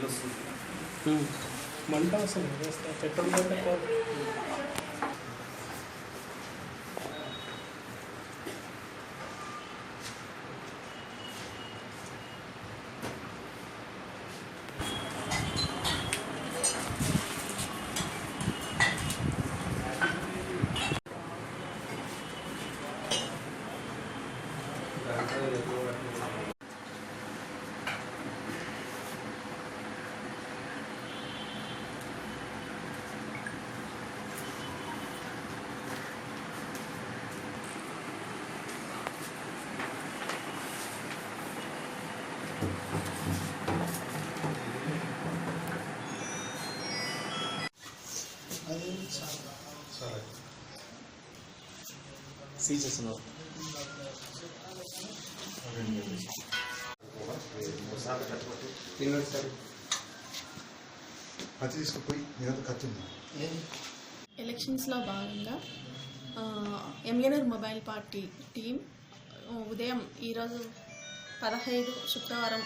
Smell వస్తుంది మంట వస్తుంది వేస్తే. పెట్రోల్ సీజ్ చేస్తున్నారు అది తీసుకుపోయి ఉంది ఎలక్షన్స్లో భాగంగా ఎంఎన్ఆర్ మొబైల్ పార్టీ టీం ఆ, ఉదయం ఈరోజు పదహైదు శుక్రవారం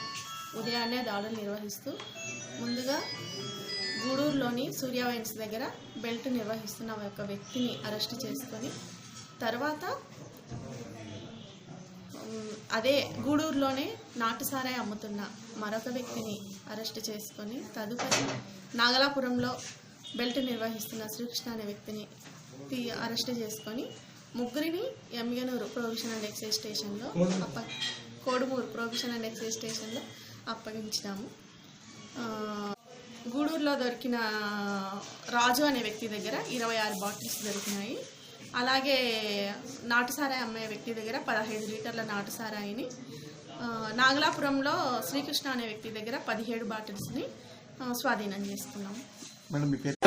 ఉదయాన్నే దాడులు నిర్వహిస్తూ ముందుగా గూడూరులోని సూర్య వైన్స్ దగ్గర బెల్ట్ నిర్వహిస్తున్న ఒక వ్యక్తిని అరెస్ట్ చేసుకొని తర్వాత అదే గూడూరులోనే నాటుసారాయి అమ్ముతున్న మరొక వ్యక్తిని అరెస్ట్ చేసుకొని తదుపరి నాగలాపురంలో బెల్ట్ నిర్వహిస్తున్న శ్రీకృష్ణ అనే వ్యక్తిని అరెస్ట్ చేసుకొని ముగ్గురిని ఎమ్గనూరు ప్రొవిషనల్ ఎక్సైజ్ స్టేషన్లో అప్ప కోడుమూరు ప్రొవిషన్ అండ్ ఎక్సైజ్ స్టేషన్లో అప్పగించినాము. గూడూరులో దొరికిన రాజు అనే వ్యక్తి దగ్గర ఇరవై ఆరు బాటిల్స్ దొరికినాయి. అలాగే నాటుసారాయి అమ్మే వ్యక్తి దగ్గర పదహైదు లీటర్ల నాటుసారాయిని నాగలాపురంలో శ్రీకృష్ణ అనే వ్యక్తి దగ్గర పదిహేడు బాటిల్స్ని స్వాధీనం చేసుకున్నాము. మేడం మీ పేరు?